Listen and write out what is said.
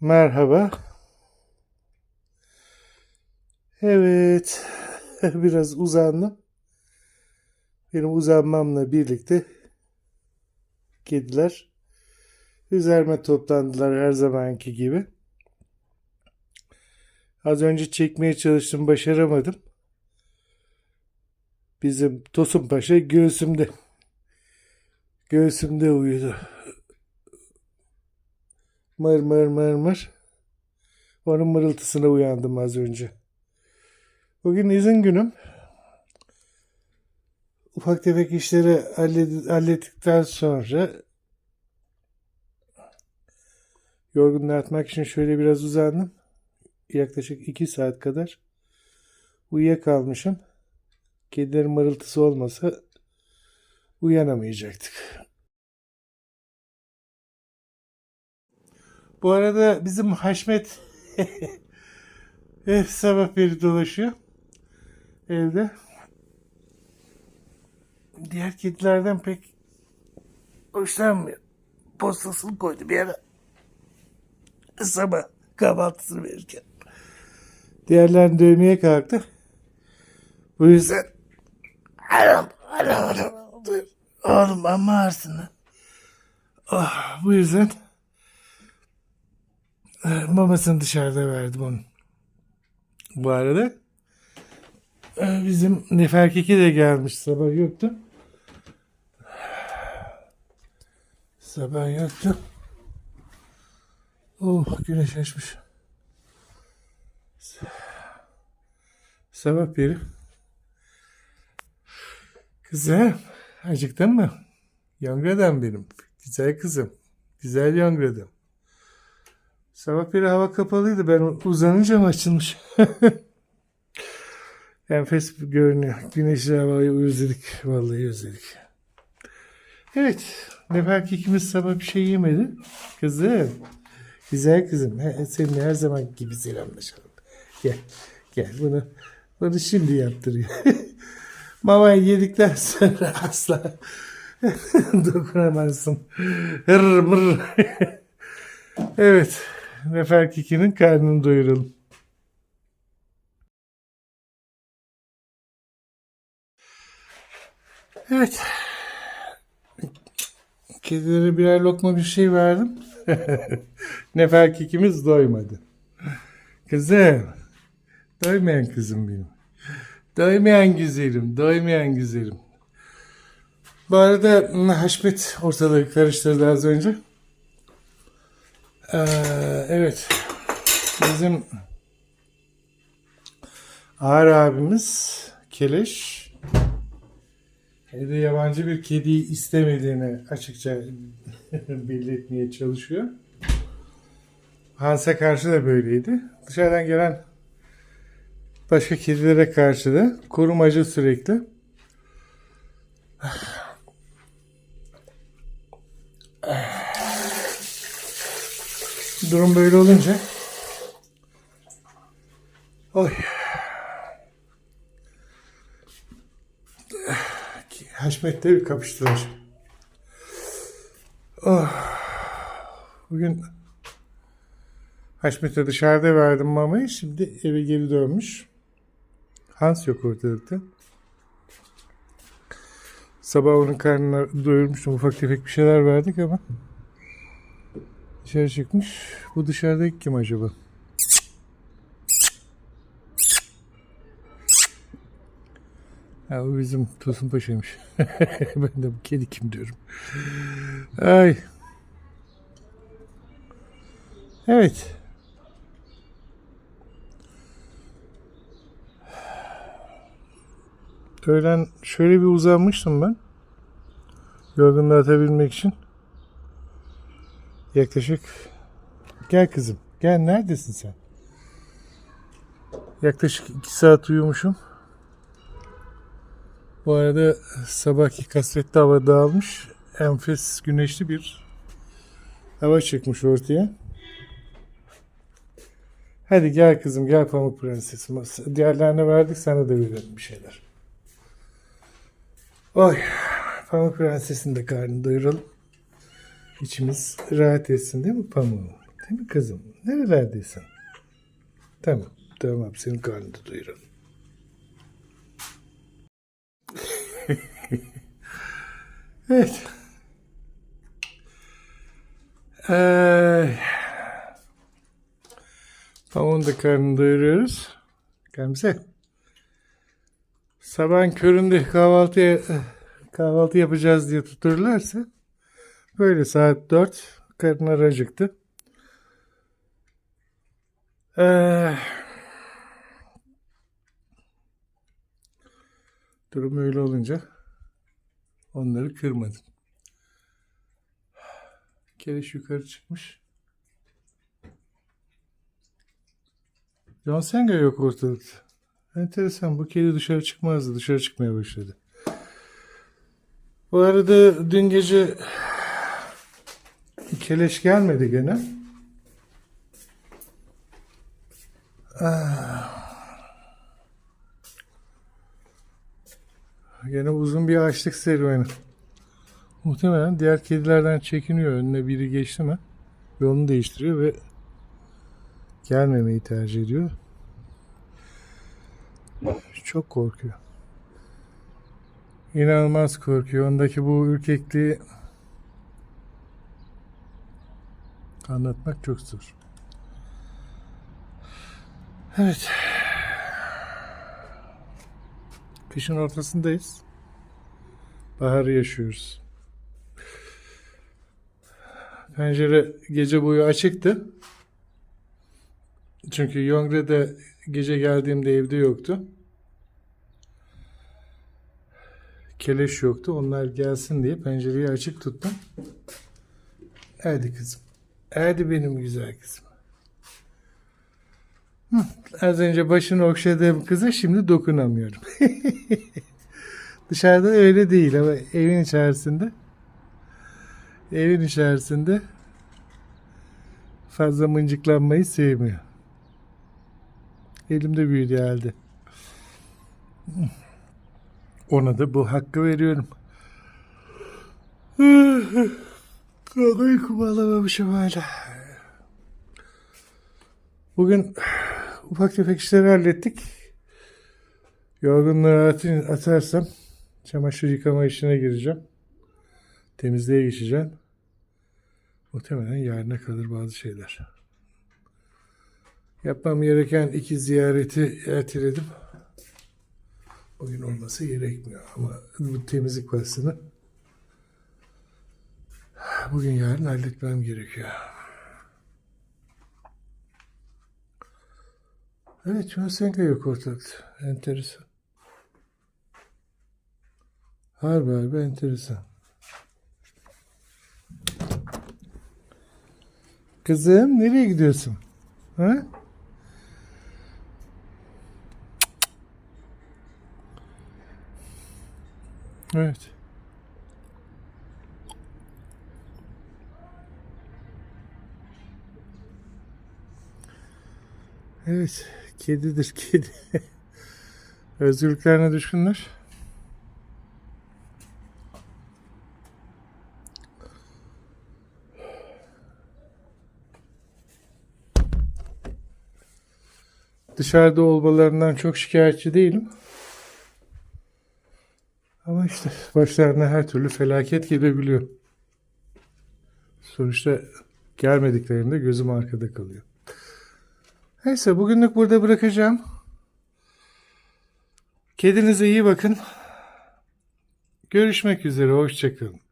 Merhaba. Evet. Biraz uzandım. Benim uzanmamla birlikte kediler üzerime toplandılar her zamanki gibi. Az önce çekmeye çalıştım, başaramadım. Bizim Tosun Paşa göğsümde. Göğsümde uyudu. Mır mır mır mır. Onun mırıltısına uyandım az önce. Bugün izin günüm. Ufak tefek işleri hallettikten sonra yorgunluğu atmak için şöyle biraz uzandım. Yaklaşık iki saat kadar uyuyakalmışım. Kedilerin mırıltısı olmasa uyanamayacaktık. Bu arada bizim Haşmet hep sabah beri dolaşıyor evde. Diğer kedilerden pek hoşlanmıyor. Postasını koydu bir ara. Sabah kahvaltısını verirken. Diğerlerini dövmeye kalktı. Bu yüzden Anam, anam, anam. Oğlum amma ağırsın lan. Oh, bu yüzden mamasını dışarıda verdim onun. Bu arada e, bizim Nefer Keki de gelmiş. Sabah yoktu. Sabah yoktu. Oh güneş açmış. Sabah beri. Kızım acıktın mı? Yongradan benim. Güzel kızım. Güzel yongradan. Sabah beri hava kapalıydı. Ben uzanınca mı açılmış? Enfes görünüyor. Güneşli havayı özledik. Vallahi özledik. Evet. Nefer ikimiz sabah bir şey yemedi. Kızım. Güzel kızım. He, seninle her zaman gibi selamlaşalım. Gel. Gel bunu. Bunu şimdi yaptırıyor. Mamayı yedikten sonra asla dokunamazsın. Hır mır. evet. Nefer Kiki'nin karnını doyuralım. Evet. Kedilere birer lokma bir şey verdim. Nefer Kikimiz doymadı. Kızım. Doymayan kızım benim. Doymayan güzelim, doymayan güzelim. Bu arada Haşmet ortalığı karıştırdı az önce. Ee, evet. Bizim Ağır abimiz Keleş evde yabancı bir kediyi istemediğini açıkça belli etmeye çalışıyor. Hans'a karşı da böyleydi. Dışarıdan gelen başka kedilere karşı da korumacı sürekli. Durum böyle olunca Oy. Haşmet'le bir kapıştılar. Oh. Bugün Haşmet'e dışarıda verdim mamayı. Şimdi eve geri dönmüş. Hans yok ortalıkta. Sabah onun karnına doyurmuştum. Ufak tefek bir şeyler verdik ama dışarı çıkmış. Bu dışarıdaki kim acaba? Ha, o bizim Tosun Paşa'ymış. ben de bu kedi kim diyorum. Ay. Evet. Öğlen şöyle bir uzanmıştım ben. Yorgunluğu atabilmek için. Yaklaşık gel kızım. Gel neredesin sen? Yaklaşık iki saat uyumuşum. Bu arada sabahki kasvetli hava dağılmış. Enfes güneşli bir hava çıkmış ortaya. Hadi gel kızım gel Pamuk Prensesim. Diğerlerine verdik sana da verelim bir şeyler. Oy Pamuk Prenses'in de karnını doyuralım. İçimiz rahat etsin değil mi Pamuk? Değil mi kızım? Nerelerdesin? Tamam. Tamam. Senin karnını doyuralım. evet. Ee, Pamuğun da karnını doyuruyoruz. Gamze. Sabahın köründe kahvaltıya kahvaltı yapacağız diye tuturlarsa böyle saat 4 karınlar acıktı. Ee, durum öyle olunca onları kırmadım. Keleş yukarı çıkmış. John Senga yok ortalıkta. Enteresan. Bu kedi dışarı çıkmazdı. Dışarı çıkmaya başladı. Bu arada dün gece keleş gelmedi gene. Ah. Gene uzun bir açlık serüveni. Muhtemelen diğer kedilerden çekiniyor. Önüne biri geçti mi yolunu değiştiriyor ve gelmemeyi tercih ediyor. Çok korkuyor. İnanılmaz korkuyor. Ondaki bu ürkekliği anlatmak çok zor. Evet. Kışın ortasındayız. Baharı yaşıyoruz. Pencere gece boyu açıktı. Çünkü Yongre'de gece geldiğimde evde yoktu. Keleş yoktu. Onlar gelsin diye pencereyi açık tuttum. Hadi kızım. Hadi benim güzel kızım. Hı, Az önce başını okşadığım kıza şimdi dokunamıyorum. Dışarıda öyle değil ama evin içerisinde evin içerisinde fazla mıncıklanmayı sevmiyor. Elimde büyüdü halde. Ona da bu hakkı veriyorum. Uykumu alamamışım hala. Bugün ufak tefek işleri hallettik. Yorgunluğu atarsam çamaşır yıkama işine gireceğim. Temizliğe geçeceğim. Muhtemelen yarına kalır bazı şeyler. Yapmam gereken iki ziyareti erteledim. Bugün olması gerekmiyor ama bu temizlik parasını bugün yarın halletmem gerekiyor. Evet, Çösenka yok ortalıkta. Enteresan. Harbi harbi enteresan. Kızım nereye gidiyorsun? Ha? Evet. Evet, kedidir kedi. Özgürlüklerine düşkünler. Dışarıda olmalarından çok şikayetçi değilim. Ama işte başlarına her türlü felaket gelebiliyor. Sonuçta gelmediklerinde gözüm arkada kalıyor. Neyse bugünlük burada bırakacağım. Kedinize iyi bakın. Görüşmek üzere. Hoşçakalın.